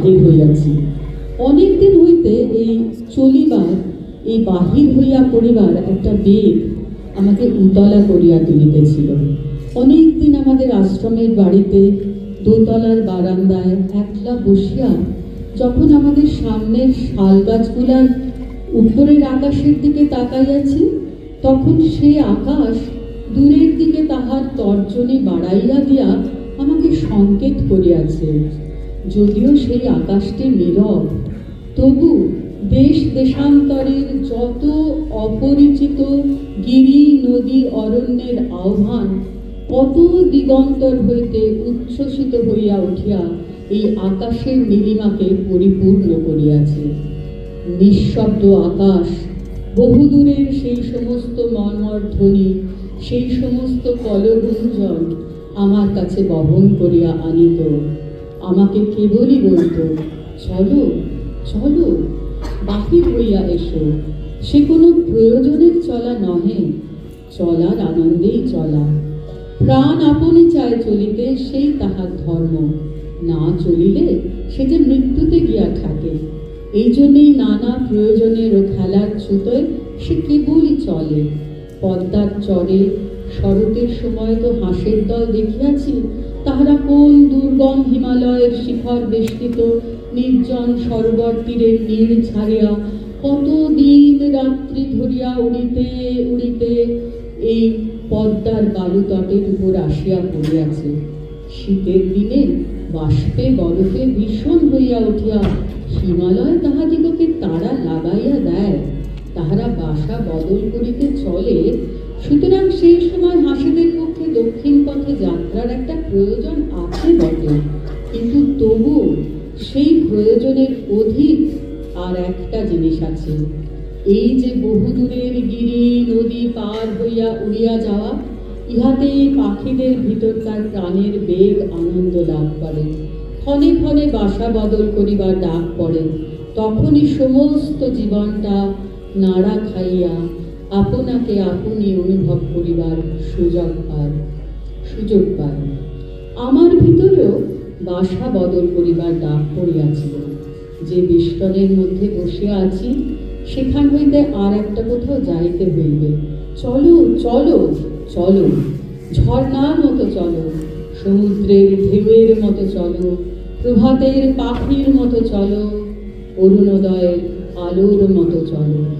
বাহির হইয়াছি। অনেক দিন হইতে এই চলিবার, এই বাহির হইয়া পড়িবার একটা বেগ আমাকে উতলা করিয়া তুলিতেছিল। অনেক দিন আমাদের আশ্রমের বাড়িতে দোতলার বারান্দায় একলা বসিয়া যখন আমাদের সামনের শাল গাছগুলার উপরের আকাশের দিকে তাকাইয়াছি, তখন সেই আকাশ দূরের দিকে তাহার তর্জনী বাড়াইয়া দিয়া আমাকে সংকেত করিয়াছে। যদিও সেই আকাশটি নীরব, তবু দেশ দেশান্তরের যত অপরিচিত গিরি নদী অরণ্যের আহ্বান কত দিগন্তর হইতে উচ্ছ্বসিত হইয়া উঠিয়া এই আকাশের নীলিমাকে পরিপূর্ণ করিয়াছে। নিঃশব্দ আকাশ, বহুদূরের সেই সমস্ত মর্মর ধ্বনি, সেই সমস্ত কলগুঞ্জন আমার কাছে বহন করিয়া আনিত। আমাকে কেবলই বলতো, চলো চলো বাহির হইয়া এসো। সে কোনো প্রয়োজনের চলা নহে, চলার আনন্দেই চলা। প্রাণ আপনি চায় চলিতে, সেই তাহার ধর্ম। না চলিলে সে যে মৃত্যুতে গিয়া থাকে। এই জন্যেই নানা প্রয়োজনের ও খেলার ছুতোয় সে কেবলই চলে। পদ্মার চরে শরতের সময় তো হাঁসের দল দেখিয়াছি, তাহারা কোন দুর্গম হিমালয়ের শিখর বেষ্টিত, নির্জন সরোবর তীরের নীড় ছাড়িয়া কত দিন রাত্রি ধরিয়া উড়িতে উড়িতে এই পদ্মার বালুতটের উপর আসিয়া পড়িয়াছে। শীতের দিনে বাষ্পে, বরফে ভীষণ হইয়া উঠিয়া হিমালয় তাহাদিগকে তারা লাগাইয়া দেয়। তাহারা বাসা বদল করিতে চলে সুতরাং সেই সময় হাসিদের পক্ষে দক্ষিণ পথে যাত্রার একটা প্রয়োজন আছে বটে। কিন্তু তবু সেই প্রয়োজনের অধিক আর একটা জিনিস আছে। এই যে বহুদূরের গিরি, নদী পার হইয়া উড়িয়া যাওয়া, ইহাতেই পাখিদের ভিতরকার প্রাণের বেগ আনন্দ লাভ করে। ক্ষণে ক্ষণে বাসা বদল করিবার ডাক পড়ে। তখনই সমস্ত জীবনটা নাড়া খাইয়া আপনাকে আপনি অনুভব করিবার সুযোগ পান সুযোগ পান। আমার ভিতরেও বাসা বদল করিবার ডাক পড়িয়াছিল। যে বেষ্টনের মধ্যে বসিয়া আছি, সেখান হইতে আর একটা কোথাও যাইতে হইবে। চলো চলো চলো, ঝর্ণার মতো চলো, সমুদ্রের ঢেউয়ের মতো চলো, প্রভাতের পাখির মতো চলো, অরুণোদয়ের আলোর মতো চলো।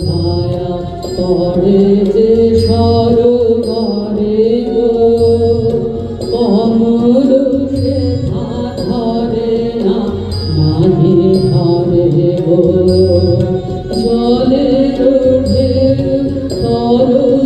ছায়া পড়ে যে সরোবরে গো। কমল সে ধরে না নাহি ধরে গো জলে ঢেউ তরু